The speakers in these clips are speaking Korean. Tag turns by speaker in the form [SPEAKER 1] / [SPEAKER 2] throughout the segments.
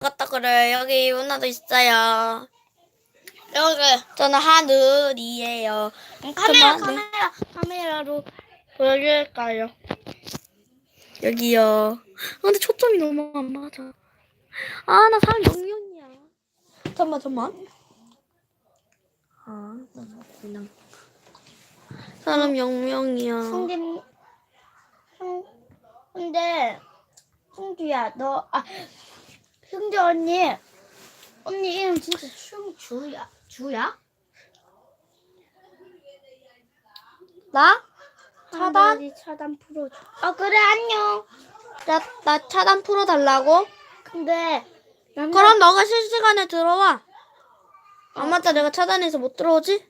[SPEAKER 1] 갔다 그래. 여기 유나도 있어요.
[SPEAKER 2] 여기
[SPEAKER 1] 저는 하늘이에요.
[SPEAKER 2] 카메라
[SPEAKER 1] 잠깐만, 네.
[SPEAKER 2] 카메라 카메라로 보여줄까요?
[SPEAKER 1] 여기요. 아, 근데 초점이 너무 안 맞아. 아, 나 사람 영영이야. 잠깐만, 잠깐만. 아, 나 그냥. 사람 영명이야.
[SPEAKER 2] 승진 승 근데 승주야 너 아 승주 언니 언니 이름 진짜 승주야 주야?
[SPEAKER 1] 나? 차단?
[SPEAKER 2] 한별이 차단 풀어줘. 아 그래 안녕.
[SPEAKER 1] 나, 나 차단 풀어달라고?
[SPEAKER 2] 근데 남자
[SPEAKER 1] 그럼 너가 실시간에 들어와. 아, 맞다. 내가 차단해서 못 들어오지?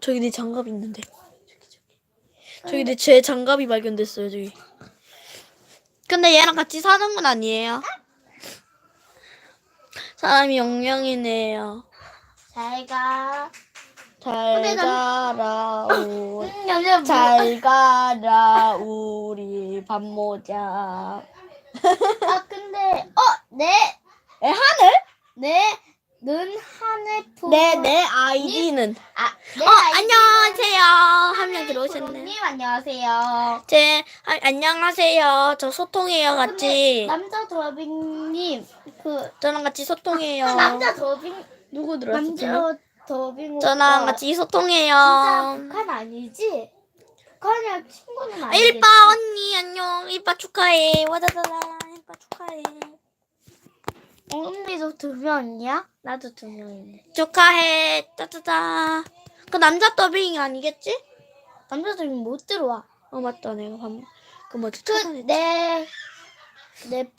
[SPEAKER 1] 저기 내 장갑 있는데. 저기, 저기. 저기 내제 장갑이 발견됐어요, 저기. 근데 얘랑 같이 사는 건 아니에요. 사람이 영명이네요.
[SPEAKER 2] 잘가.
[SPEAKER 1] 잘
[SPEAKER 2] 근데 난-
[SPEAKER 1] 가라, 우.
[SPEAKER 2] 음, 여자
[SPEAKER 1] 잘 가라, 우리 밥 모자.
[SPEAKER 2] 아 근데 어 네
[SPEAKER 1] 에, 하늘?
[SPEAKER 2] 네 는 하늘 푸.
[SPEAKER 1] 내, 내 아이디는.
[SPEAKER 2] 아, 네,
[SPEAKER 1] 어, 안녕하세요. 한 명 들어오셨네.
[SPEAKER 2] 님 안녕하세요.
[SPEAKER 1] 제, 아, 안녕하세요. 저 소통해요, 같이.
[SPEAKER 2] 근데 남자 더빙님 그
[SPEAKER 1] 저랑 같이 소통해요.
[SPEAKER 2] 아, 남자 더빙
[SPEAKER 1] 누구 명?
[SPEAKER 2] 남자 더빙 오빠
[SPEAKER 1] 저랑 같이
[SPEAKER 2] 진짜
[SPEAKER 1] 소통해요.
[SPEAKER 2] 북한 아니지? 북한이랑 친구는
[SPEAKER 1] 아,
[SPEAKER 2] 아니지?
[SPEAKER 1] 일빠 언니 안녕. 일빠 축하해. 와다다다. 일빠 축하해.
[SPEAKER 2] 언니도 두 명이야? 나도 두 명이네.
[SPEAKER 1] 축하해. 따따다. 그 남자 더빙이 아니겠지?
[SPEAKER 2] 남자 더빙 못 들어와.
[SPEAKER 1] 어 맞다. 내가 밥. 그 뭐지?
[SPEAKER 2] 그. 내 내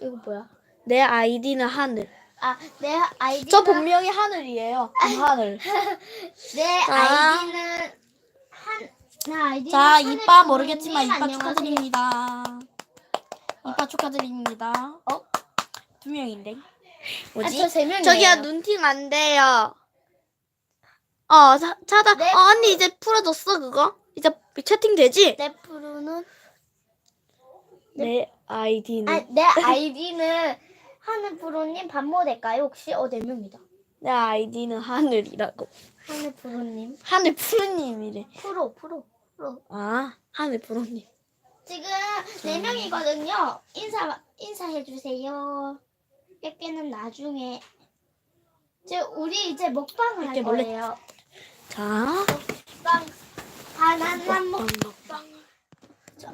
[SPEAKER 2] 이거 뭐야?
[SPEAKER 1] 내 아이디는 하늘.
[SPEAKER 2] 아 내 아이디
[SPEAKER 1] 저 본명이 하늘이에요. 하늘.
[SPEAKER 2] 내
[SPEAKER 1] 자.
[SPEAKER 2] 아이디는 한 내 아이디는
[SPEAKER 1] 자,
[SPEAKER 2] 하늘
[SPEAKER 1] 이빠 모르겠지만 이빠. 축하드립니다. 이빠 축하드립니다. 어? 두 명인데. 뭐지?
[SPEAKER 2] 아, 저세 명이에요.
[SPEAKER 1] 저기야 눈팅 안 돼요. 어, 차, 차다.
[SPEAKER 2] 네.
[SPEAKER 1] 어, 언니 이제 풀어줬어 그거? 이제 채팅 되지?
[SPEAKER 2] 내 프로는
[SPEAKER 1] 내 아이디는
[SPEAKER 2] 아, 내 아이디는 하늘 프로님 반모 될까요? 혹시 어 네 명이다.
[SPEAKER 1] 내 아이디는 하늘이라고.
[SPEAKER 2] 하늘 프로님
[SPEAKER 1] 하늘 푸르님이래.
[SPEAKER 2] 프로 프로 프로
[SPEAKER 1] 아, 하늘 푸르님.
[SPEAKER 2] 지금 네 명이거든요. 인사 인사해 주세요. 몇 개는 나중에. 저 우리 이제 먹방을 할
[SPEAKER 1] 이렇게 몰래-
[SPEAKER 2] 거예요.
[SPEAKER 1] 자,
[SPEAKER 2] 먹방 바나나
[SPEAKER 1] 먹방.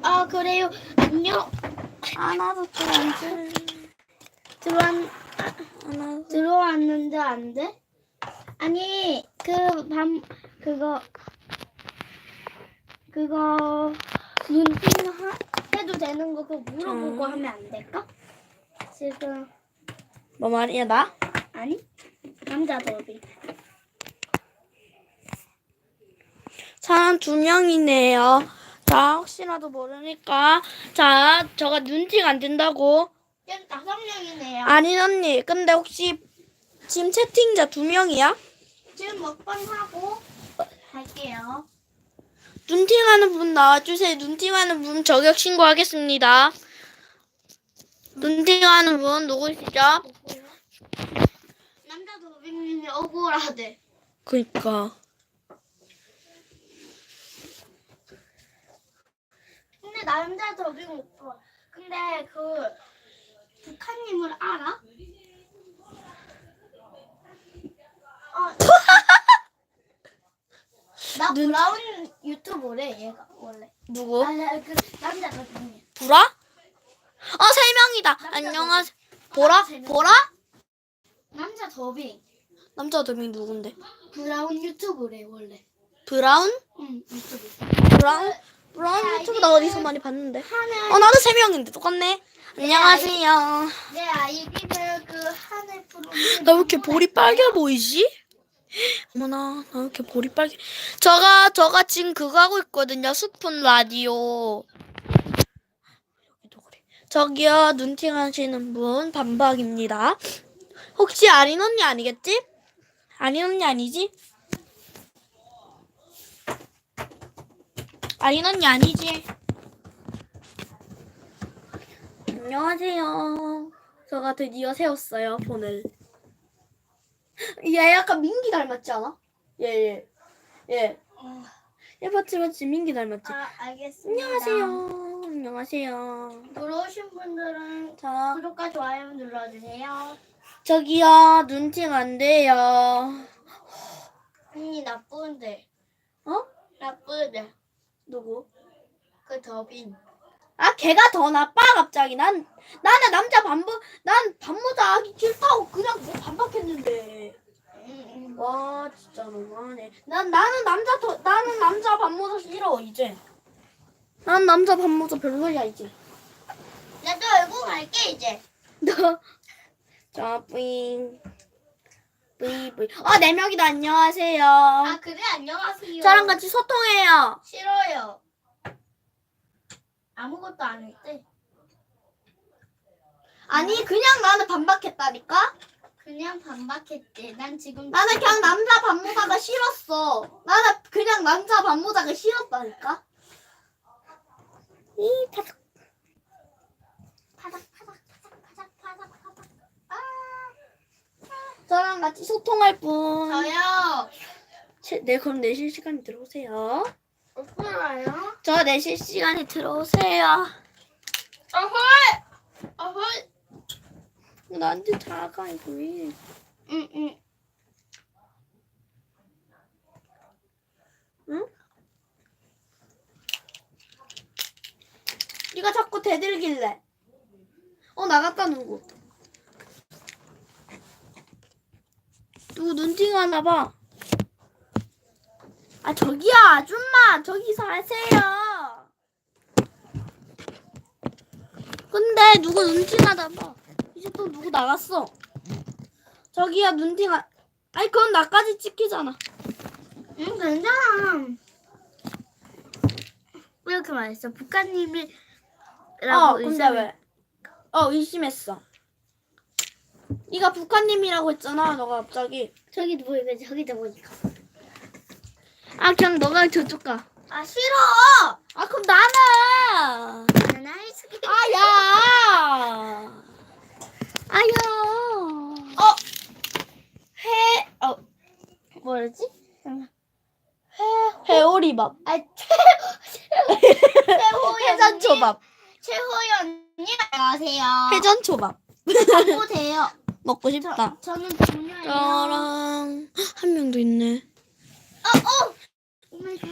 [SPEAKER 2] 아 그래요. 안녕.
[SPEAKER 1] 아 나도 좀안
[SPEAKER 2] 들어왔
[SPEAKER 1] 하나.
[SPEAKER 2] 들어왔는데 안 돼? 아니 그 밤 그거 그거 눈팅 하, 해도 되는 거 그거 물어보고
[SPEAKER 1] 음.
[SPEAKER 2] 하면 안 될까? 지금
[SPEAKER 1] 뭐 말이야 나?
[SPEAKER 2] 아니 남자 더비
[SPEAKER 1] 사람 두 명이네요. 자, 혹시라도 모르니까. 자, 저가 눈팅 안 된다고.
[SPEAKER 2] 지금 다섯 명이네요.
[SPEAKER 1] 아니, 언니. 근데 혹시 지금 채팅자 두 명이야?
[SPEAKER 2] 지금 먹방 하고 갈게요.
[SPEAKER 1] 눈팅하는 분 나와주세요. 눈팅하는 분 저격 신고하겠습니다. 눈팅하는 분 누구시죠?
[SPEAKER 2] 남자 더비님이 억울하대.
[SPEAKER 1] 그니까.
[SPEAKER 2] 근데 남자 더빙 오빠. 근데 그 북한님을 알아? 어. 나
[SPEAKER 1] 눈-
[SPEAKER 2] 브라운 유튜버래 얘가 원래.
[SPEAKER 1] 누구?
[SPEAKER 2] 아니 그 남자 더빙이.
[SPEAKER 1] 보라? 어, 세 명이다. 안녕하세요. 보라? 보라?
[SPEAKER 2] 남자 더빙.
[SPEAKER 1] 남자 두명 누군데?
[SPEAKER 2] 브라운 유튜브래 원래.
[SPEAKER 1] 브라운?
[SPEAKER 2] 응 유튜브.
[SPEAKER 1] 브라운? 브라운 유튜브 나 어디서 많이 봤는데.
[SPEAKER 2] 하늘
[SPEAKER 1] 어, 나도 세 명인데 똑같네. 안녕하세요.
[SPEAKER 2] 내 아이디는 그 하늘 프로.
[SPEAKER 1] 나왜 이렇게 볼이 빨개 보이지? 어머나, 나 왜 이렇게 볼이 빨개. 저가, 저가 지금 그거 하고 있거든요. 스푼 라디오. 저기요, 눈팅 하시는 분, 반박입니다. 혹시 아린 언니 아니겠지? 아린 언니 아니지? 아린 언니 아니지? 안녕하세요. 제가 드디어 세웠어요 폰을. 얘 약간 민기 닮았지 않아? 얘 얘. 얘.
[SPEAKER 2] 어,
[SPEAKER 1] 얘 맞지 맞지 민기 닮았지.
[SPEAKER 2] 아 알겠습니다.
[SPEAKER 1] 안녕하세요. 안녕하세요.
[SPEAKER 2] 들어오신 분들은
[SPEAKER 1] 자
[SPEAKER 2] 구독과 좋아요 눌러주세요.
[SPEAKER 1] 저기요 눈팅 안 돼요.
[SPEAKER 2] 언니 나쁜데.
[SPEAKER 1] 어?
[SPEAKER 2] 나쁜데.
[SPEAKER 1] 누구?
[SPEAKER 2] 그 더빈.
[SPEAKER 1] 아 걔가 더 나빠 갑자기 난 나는 남자 반부 난 반모자 하기 싫다고 그냥 뭐 반박했는데
[SPEAKER 2] 음,
[SPEAKER 1] 와 진짜 너무하네 난 나는 남자 더 나는 남자 반모자 싫어 이제 난 남자 반모자 별로야 이제
[SPEAKER 2] 나도 얼굴 갈게 이제.
[SPEAKER 1] 자 뿌잉 뿌이 뿌이 어네 명이다 안녕하세요
[SPEAKER 2] 아 그래 안녕하세요.
[SPEAKER 1] 저랑 같이 소통해요
[SPEAKER 2] 싫어요. 아무것도 안 했대.
[SPEAKER 1] 아니 그냥 나는 반박했다니까
[SPEAKER 2] 그냥 반박했대. 난 지금
[SPEAKER 1] 나는 그냥 남자 반모자가 싫었어. 나는 그냥 남자 반모자가 싫었다니까. 이 파닥.
[SPEAKER 2] 파닥 파닥 파닥 파닥 파닥 파닥. 아
[SPEAKER 1] 저랑 같이 소통할 분.
[SPEAKER 2] 저요.
[SPEAKER 1] 체- 네 그럼 내실 시간에 들어오세요.
[SPEAKER 2] 없어요.
[SPEAKER 1] 저 내실 시간에 들어오세요.
[SPEAKER 2] 어헐. 어헐.
[SPEAKER 1] 나한테 작아 이거 왜?
[SPEAKER 2] 응응.
[SPEAKER 1] 네가 자꾸 대들길래. 어 나갔다 누구? 누구 눈팅 하나 봐. 아 저기요 아줌마 저기서 하세요. 근데 누구 눈팅하다 봐. 이제 또 누구 나갔어. 저기요 눈팅하. 아니 그건 나까지 찍히잖아.
[SPEAKER 2] 응 괜찮아. 왜 이렇게 말했어? 북한님이
[SPEAKER 1] 어 근데 왜? 어 의심했어. 네가 북한님이라고 했잖아 너가 갑자기.
[SPEAKER 2] 저기 보이면 저기다 보니까.
[SPEAKER 1] 아 그냥 너가 저쪽 가.
[SPEAKER 2] 아 싫어.
[SPEAKER 1] 아 그럼 나는.
[SPEAKER 2] 나는 아이스크림.
[SPEAKER 1] 아야. 아야.
[SPEAKER 2] 어.
[SPEAKER 1] 회. 어 뭐였지? 회 회오리밥.
[SPEAKER 2] 아 최호연.
[SPEAKER 1] 회전초밥.
[SPEAKER 2] 최호연님 안녕하세요.
[SPEAKER 1] 회전 초밥.
[SPEAKER 2] 먹고 돼요.
[SPEAKER 1] 먹고 싶다.
[SPEAKER 2] 저는 동료예요.
[SPEAKER 1] 저랑 한 명도 있네.
[SPEAKER 2] 어 어. 오 마이 갓.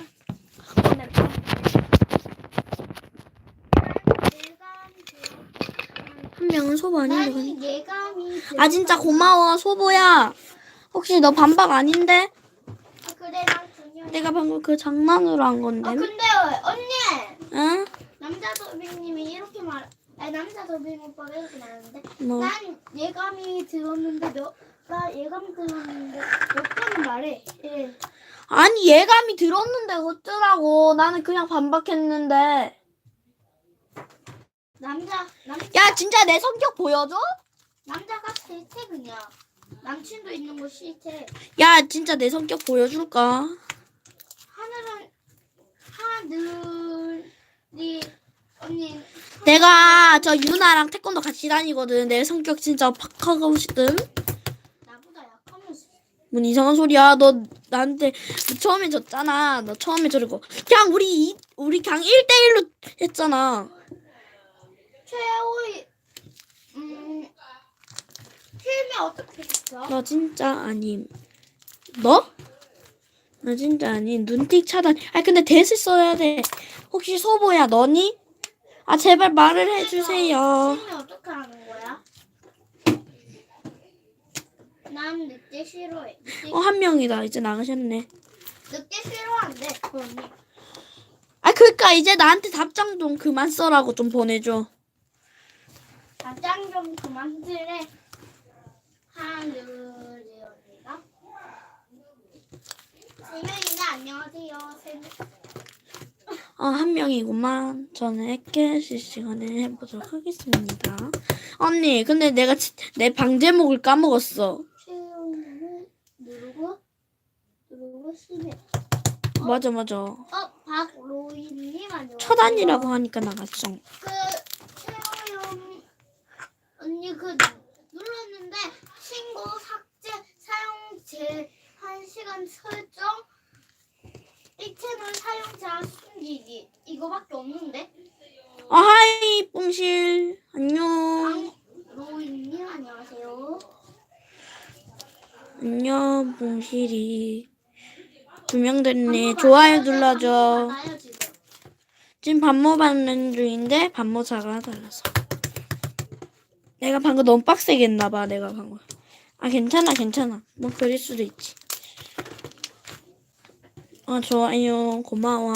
[SPEAKER 1] 한 명은 소보 아닌데.
[SPEAKER 2] 나는 예감이.
[SPEAKER 1] 아 진짜 고마워 소보야. 혹시 너 반박 아닌데?
[SPEAKER 2] 아, 그래 난 동료.
[SPEAKER 1] 내가 방금 그 장난으로 한 건데.
[SPEAKER 2] 아 근데 언니
[SPEAKER 1] 응?
[SPEAKER 2] 남자 더빙님이 이렇게 말. 아니 남자 더빙 오빠가 이렇게 말하는데
[SPEAKER 1] 뭐?
[SPEAKER 2] 난 예감이 들었는데 몇 나 예감 들었는데 몇 번은 말해. 예.
[SPEAKER 1] 아니 예감이 들었는데 어쩌라고. 나는 그냥 반박했는데.
[SPEAKER 2] 남자 남자
[SPEAKER 1] 야 진짜 내 성격 보여줘?
[SPEAKER 2] 남자가 싫대 그냥. 남친도 있는 거 싫대.
[SPEAKER 1] 야 진짜 내 성격 보여줄까?
[SPEAKER 2] 하늘은 하늘 이 언니
[SPEAKER 1] 내가 저 유나랑 태권도 같이 다니거든. 내 성격 진짜 팍 하고 싶든.
[SPEAKER 2] 나보다 약하면서.
[SPEAKER 1] 뭔 이상한 소리야. 너 나한테 너 처음에 졌잖아. 너 처음에 저러고. 그냥 우리 이, 우리 그냥 1대1로 했잖아.
[SPEAKER 2] 최호이 음 film이 어떻게 됐어?
[SPEAKER 1] 너 진짜 아님. 너? 나 진짜 아님. 눈틱 차단. 아 근데 대스 써야 돼. 혹시 소보야 너니? 아 제발 말을 해주세요.
[SPEAKER 2] film이 어떻게 하는 거야? 난 늑대 싫어해. 늑대,
[SPEAKER 1] 어 한 명이다. 이제 나가셨네.
[SPEAKER 2] 늑대 싫어한대. 그 언니.
[SPEAKER 1] 아 그러니까 이제 나한테 답장 좀 그만 써라고 좀 보내줘.
[SPEAKER 2] 답장 좀 그만 들래. 하늘이 언니가. 세 명인데 안녕하세요. 세.
[SPEAKER 1] 어, 한 명이구만. 저는 에케 실시간에 해보도록 하겠습니다. 언니, 근데 내가 지- 내 방제목을 까먹었어.
[SPEAKER 2] 심해.
[SPEAKER 1] 맞아, 맞아.
[SPEAKER 2] 어 박로인님 안녕하세요.
[SPEAKER 1] 차단이라고 하니까 나갔어.
[SPEAKER 2] 그 최호영 언니 그 눌렀는데 신고 삭제 사용 제한 시간 설정 이 채널 사용자 숨기기 이거밖에 없는데?
[SPEAKER 1] 아 하이 뽕실. 안녕.
[SPEAKER 2] 로이님 안녕하세요.
[SPEAKER 1] 안녕 뽕실이. 두 명 됐네. 좋아요 눌러줘.
[SPEAKER 2] 지금.
[SPEAKER 1] 지금 반모 받는 중인데 반모사가 달라서. 내가 방금 너무 빡세게 했나봐 내가 방금. 아 괜찮아 괜찮아. 뭐 그릴 수도 있지 아 좋아요. 고마워.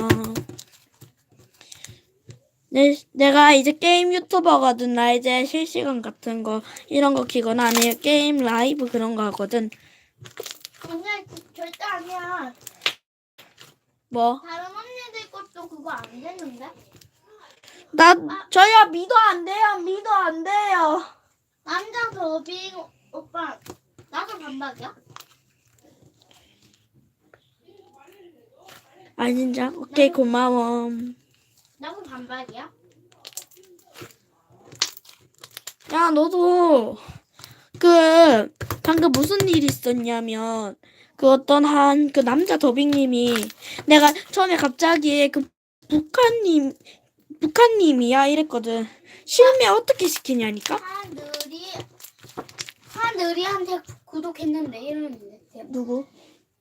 [SPEAKER 1] 내, 내가 이제 게임 유튜버거든. 나 이제 실시간 같은 거 이런 거 키거나 아니면 게임 라이브 그런 거 하거든.
[SPEAKER 2] 오늘 절대 아니야.
[SPEAKER 1] 뭐?
[SPEAKER 2] 다른 언니들 것도 그거 안 되는데?
[SPEAKER 1] 나 저요 미도 안 돼요. 미도 안 돼요.
[SPEAKER 2] 남자 더빙 오빠 나도 반박이야?
[SPEAKER 1] 아 진짜? 오케이 고마워.
[SPEAKER 2] 나도 반박이야?
[SPEAKER 1] 야 너도 그 방금 무슨 일 있었냐면 그 어떤 한 그 남자 더빙님이 내가 처음에 갑자기 그 북한님 북한님이야 이랬거든. 실매 어떻게 시키냐니까?
[SPEAKER 2] 하늘이 하늘이한테 구독했는데 이러는데.
[SPEAKER 1] 누구?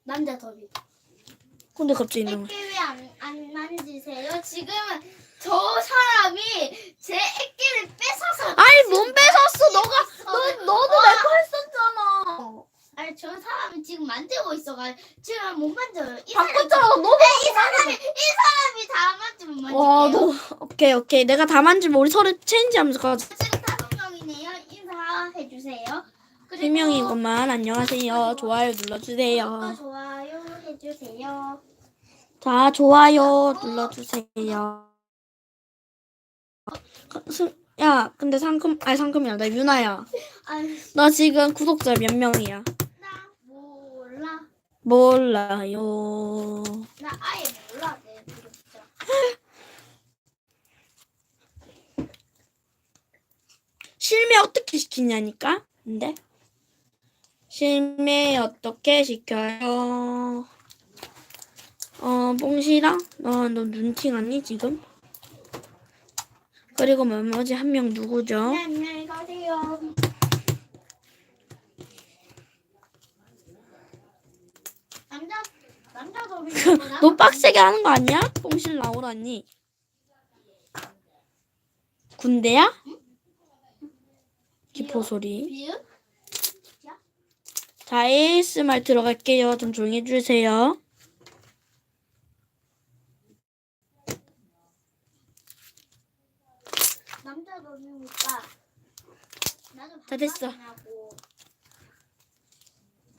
[SPEAKER 2] 남자 더빙
[SPEAKER 1] 근데 갑자기 거.
[SPEAKER 2] 액기 왜안 안 만지세요? 지금은 저 사람이 제 액기를 뺏어서
[SPEAKER 1] 아니 뭔 뺏었어? 너가
[SPEAKER 2] 너너
[SPEAKER 1] 너도 내거 했었잖아.
[SPEAKER 2] 아니 저 사람이 지금 만지고 있어가지고 지금 못 만져요. 이 사람이
[SPEAKER 1] 바꿨잖아. 너도
[SPEAKER 2] 이 사람이 이 사람이 다 만지면 만질게요.
[SPEAKER 1] 와 너 오케이 오케이. 내가 다 만지면 우리 서로 체인지하면서 가자.
[SPEAKER 2] 지금 다섯 명이네요. 인사해 주세요.
[SPEAKER 1] 세 명이구만. 안녕하세요. 좋아요
[SPEAKER 2] 또
[SPEAKER 1] 눌러주세요.
[SPEAKER 2] 좋아요 해주세요.
[SPEAKER 1] 자, 좋아요 눌러주세요. 야, 근데 상금, 아니 상금이 아니라 유나야.
[SPEAKER 2] 아니
[SPEAKER 1] 너 지금 구독자 몇 명이야?
[SPEAKER 2] 나 몰라.
[SPEAKER 1] 몰라요.
[SPEAKER 2] 나 아예 몰라 내 구독자.
[SPEAKER 1] 실매 어떻게 시키냐니까? 근데 실매 어떻게 시켜요? 어, 뽕시랑 너, 너 눈팅 아니 지금? 그리고 나머지 한 명 누구죠?
[SPEAKER 2] 네, 안녕히 가세요. 남자 남자 더빙
[SPEAKER 1] 너 빡세게 하는 거 아니야? 뽕실 나오라니. 군대야? 기포 소리.
[SPEAKER 2] 비읍?
[SPEAKER 1] 자, ASMR 들어갈게요. 좀 조용히 해주세요.
[SPEAKER 2] 남자 오빠. 나도
[SPEAKER 1] 다 됐어.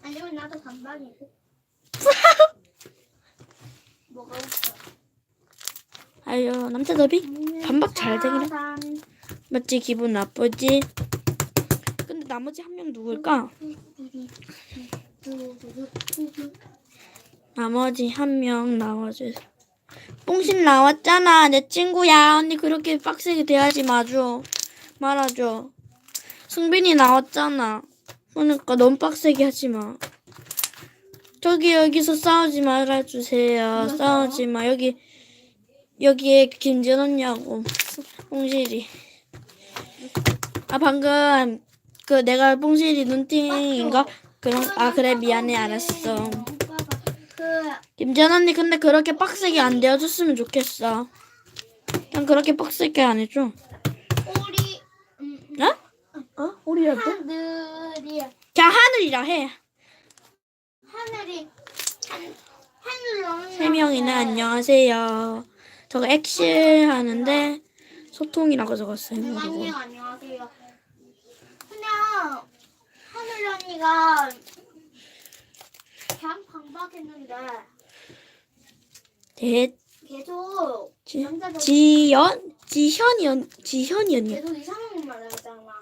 [SPEAKER 2] 아니면 나도 반박이고. 뭐가 웃겨?
[SPEAKER 1] 아유, 남자 더비? 반박 잘 되긴 해.
[SPEAKER 2] 사람.
[SPEAKER 1] 맞지? 기분 나쁘지? 근데 나머지 한 명 누굴까? 나머지 한 명 나와주세요. 뽕신 나왔잖아. 내 친구야. 언니 그렇게 빡세게 대하지 마줘. 말아줘. 승빈이 나왔잖아. 그러니까 너무 빡세게 하지 마. 저기 여기서 싸우지 말아주세요. 싸우지 마. 여기 여기에 김진 언니하고 뽕실이. 아 방금 그 내가 뽕실이 눈팅인가? 그런 아 그래 미안해 알았어. 김전 언니 근데 그렇게 빡세게 안 되어줬으면 좋겠어. 그냥 그렇게 빡세게 안 해줘.
[SPEAKER 2] 오리 음, 음,
[SPEAKER 1] 어? 어? 우리야 뭐?
[SPEAKER 2] 하늘이
[SPEAKER 1] 그냥 하늘이라 해.
[SPEAKER 2] 하늘이 한 하늘로
[SPEAKER 1] 세 명이나 안녕하세요. 저거 엑실 하는데 소통이라고 적었어요.
[SPEAKER 2] 안녕 안녕하세요. 그냥 하늘 언니가 그냥 방박했는데
[SPEAKER 1] 대
[SPEAKER 2] 계속
[SPEAKER 1] 지,
[SPEAKER 2] 남자들
[SPEAKER 1] 지연 지현이 언 지현이 언니.
[SPEAKER 2] 계속 이상한 말 하잖아.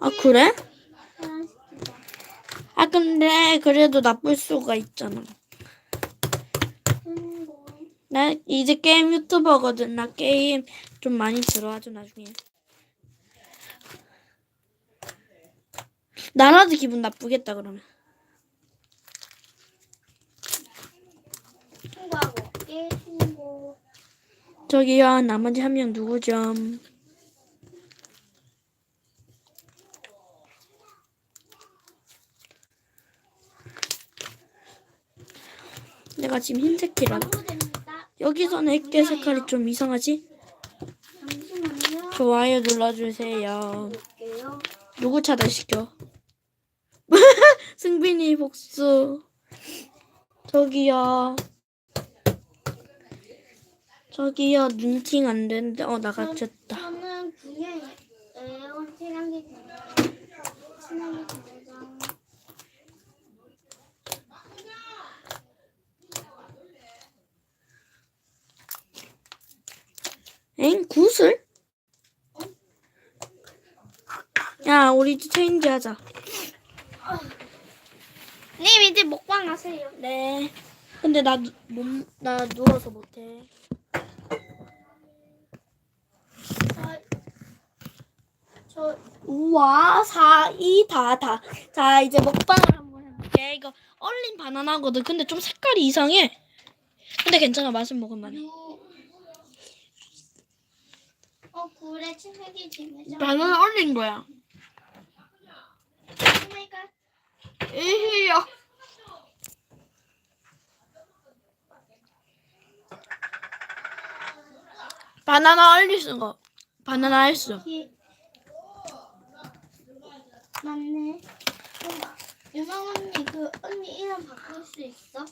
[SPEAKER 1] 아 그래?
[SPEAKER 2] 시키자.
[SPEAKER 1] 아 근데 그래도 나쁠 수가 있잖아. 나 이제 게임 유튜버거든. 나 게임 좀 많이 들어와줘 나중에. 나라도 기분 나쁘겠다 그러면. 저기요 나머지 한 명 누구죠? 내가 지금 흰색이라. 여기서는 액대 색깔이 좀 이상하지? 좋아요 눌러주세요. 누구 차단 시켜? 승빈이 복수. 저기요. 저기요 눈팅 안 되는데 어 나가졌다.
[SPEAKER 2] 저는 그냥 에어컨 친하게 친하게 지내자.
[SPEAKER 1] 엥 구슬? 야 우리 이제 체인지 하자.
[SPEAKER 2] 님 이제 먹방 하세요.
[SPEAKER 1] 네. 근데 나몸나 누워서 못해.
[SPEAKER 2] 저
[SPEAKER 1] 우와 4, 2, 다, 다. 자 이제 먹방을 한번 해볼게. 이거 얼린 바나나거든. 근데 좀 색깔이 이상해. 근데 괜찮아 맛은 먹을만 해.
[SPEAKER 2] 유. 어 그래 친하게 지내자.
[SPEAKER 1] 바나나 얼린 거야.
[SPEAKER 2] 오마이갓.
[SPEAKER 1] 에헤야. 바나나 얼린 거. 바나나.
[SPEAKER 2] 기- 맞네. 유망 언니 그 언니 이름 바꿀 수 있어? 어.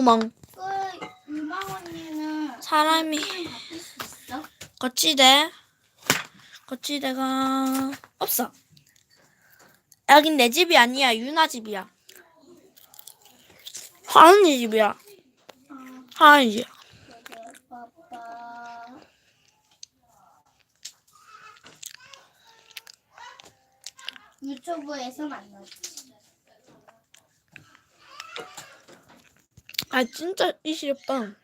[SPEAKER 1] 내 콧구멍.
[SPEAKER 2] 그 유망 언니는
[SPEAKER 1] 사람이
[SPEAKER 2] 수 있어?
[SPEAKER 1] 거치대. 거치대가 없어. 여긴 내 집이 아니야. 유나 집이야. 하은이 집이야.
[SPEAKER 2] 어.
[SPEAKER 1] 하은이 집.
[SPEAKER 2] 유튜브에서 만났지.
[SPEAKER 1] 아 진짜 이 시렵다.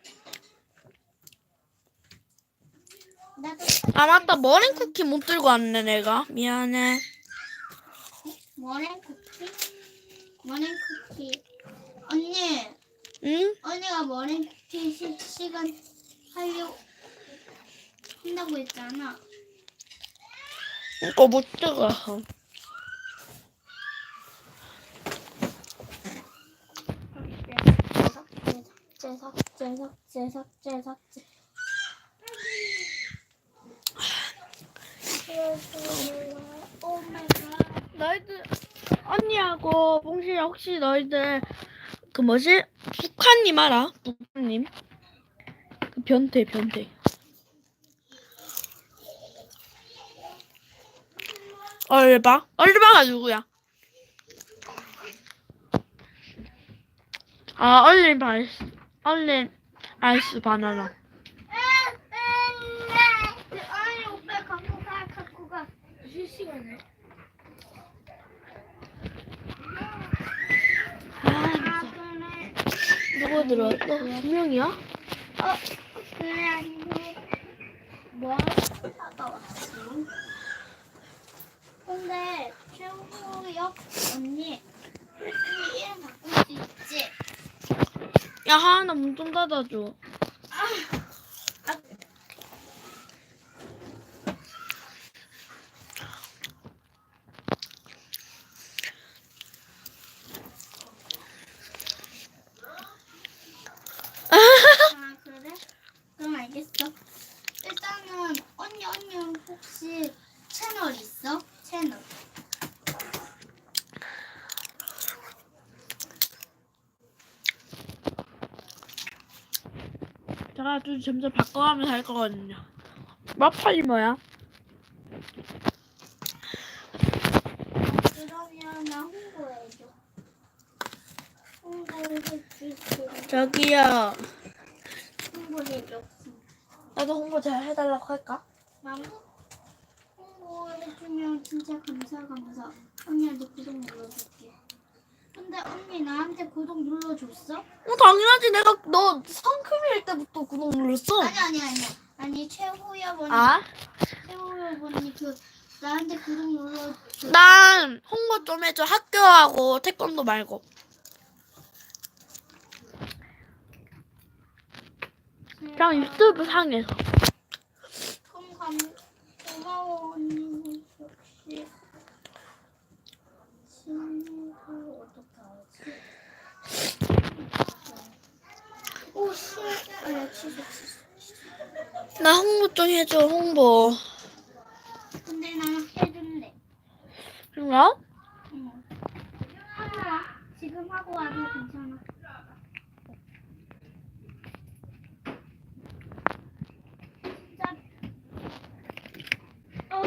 [SPEAKER 2] 나도
[SPEAKER 1] 아 맞다 머랭 쿠키 못 들고 왔네 내가 미안해.
[SPEAKER 2] 머랭 쿠키? 머랭 쿠키. 언니,
[SPEAKER 1] 응?
[SPEAKER 2] 언니가 머랭 쿠키 시, 시간 하려고 한다고 했잖아.
[SPEAKER 1] 이거 못.
[SPEAKER 2] 제 삭, 제 삭, 제 삭, 제 삭, 제삭. 오 마이 갓.
[SPEAKER 1] 너희들 언니하고 봉실이 혹시 너희들 그 뭐지 북한님 알아? 북한님 그 변태 변태. 얼바 얼바가 누구야? 아 바이스 얼린 아이스 바나나.
[SPEAKER 2] 아니 아아 그래
[SPEAKER 1] 누구 들어? 너두 명이야?
[SPEAKER 2] 어 그래 아니고 뭐 하다 왔지 근데 최우혁 언니 이 이름 바꿀 수 있지
[SPEAKER 1] 야 하나 문좀 닫아줘.
[SPEAKER 2] 알겠어. 일단은 언니 언니 혹시 채널 있어? 채널
[SPEAKER 1] 제가 좀 점점 바꿔가면서 할 거거든요. 마팔이 뭐야?
[SPEAKER 2] 그러면 나 홍보해줘. 홍보해줘.
[SPEAKER 1] 저기요.
[SPEAKER 2] 홍보해줘.
[SPEAKER 1] 나도 홍보 잘 해달라고 할까?
[SPEAKER 2] 맘 해주면 진짜 감사 감사. 언니한테 구독 눌러줄게. 근데 언니 나한테 구독 눌러줬어?
[SPEAKER 1] 어, 당연하지. 내가 너 성큼일 때부터 구독 눌렀어.
[SPEAKER 2] 아니 아니 아니 아니 최후야 언니
[SPEAKER 1] 아?
[SPEAKER 2] 최후야 언니 그 나한테 구독 눌러줘.
[SPEAKER 1] 난 홍보 좀 해줘. 학교하고 태권도 말고. 그냥 유튜브 상에서.
[SPEAKER 2] 그럼 감 고마워 언니 역시 친구 어떻게 하지? 오 씨. 아야 취소 취소.
[SPEAKER 1] 나 홍보 좀 해줘. 홍보.
[SPEAKER 2] 근데 나 해준대.
[SPEAKER 1] 그런가?
[SPEAKER 2] 응. 하고 와. 지금 하고 와도 괜찮아. 진짜. 어.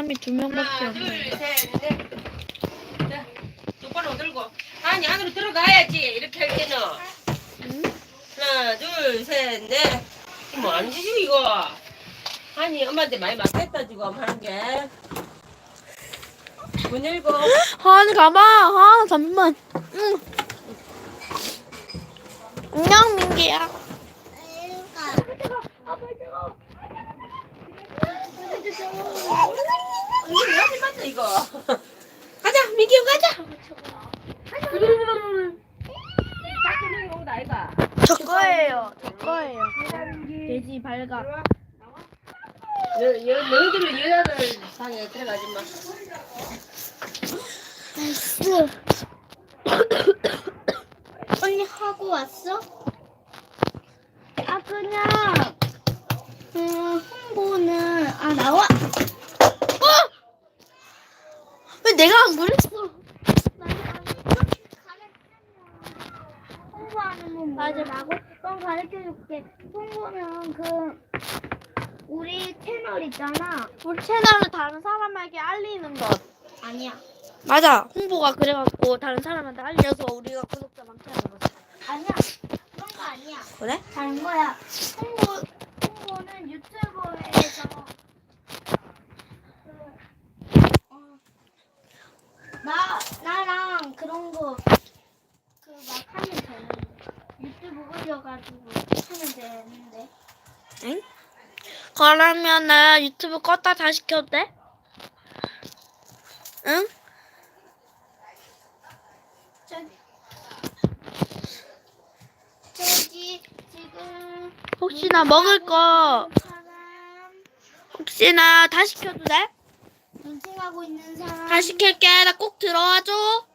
[SPEAKER 1] 사람이 두 명밖에
[SPEAKER 3] 하나, 둘,
[SPEAKER 1] 없네.
[SPEAKER 3] 셋, 넷. 자, 똑바로 들고. 아니, 안으로 들어가야지. 이렇게 할 때는.
[SPEAKER 1] 응?
[SPEAKER 3] 하나, 둘, 셋, 넷. 뭐안 지지, 이거. 아니, 엄마한테 많이 맞겠다, 지금 하는 게. 문 열고.
[SPEAKER 1] 아니 가봐. 아 잠깐만. 응. 안녕 민기야.
[SPEAKER 3] 언니 왜 하지 맞다, 이거. 가자, 민기 형 가자.
[SPEAKER 1] 저 거예요. 저 거예요. 돼지 발가.
[SPEAKER 3] 여, 여, 너희들은 여자들 방에 들어가지 마.
[SPEAKER 2] 나이스. 언니 하고 왔어? 아 그냥 음, 홍보는 아 나와.
[SPEAKER 1] 내가 안 그랬어?
[SPEAKER 2] 홍보하는 건 맞으라고? 그럼 가르쳐줄게. 홍보는 그 우리 채널 있잖아.
[SPEAKER 1] 우리 채널을 다른 사람에게 알리는 것.
[SPEAKER 2] 아니야.
[SPEAKER 1] 맞아. 홍보가 그래갖고 다른 사람한테 알려서 우리가 구독자 많다는 거지.
[SPEAKER 2] 아니야. 그런 거 아니야.
[SPEAKER 1] 그래?
[SPEAKER 2] 다른 거야. 홍보 홍보는 유튜브에서 그, 어, 나 나랑 그런 거 그 막 하면 되는데 올려가지고 하면 되는데
[SPEAKER 1] 응? 그러면은 유튜브 껐다 다시 켜도 돼? 응?
[SPEAKER 2] 저기 저기 지금
[SPEAKER 1] 혹시나 먹을 거
[SPEAKER 2] 사람
[SPEAKER 1] 혹시나 다시 켜도 돼?
[SPEAKER 2] 런칭하고 있는 사람
[SPEAKER 1] 다시 켤게. 나 꼭 들어와줘.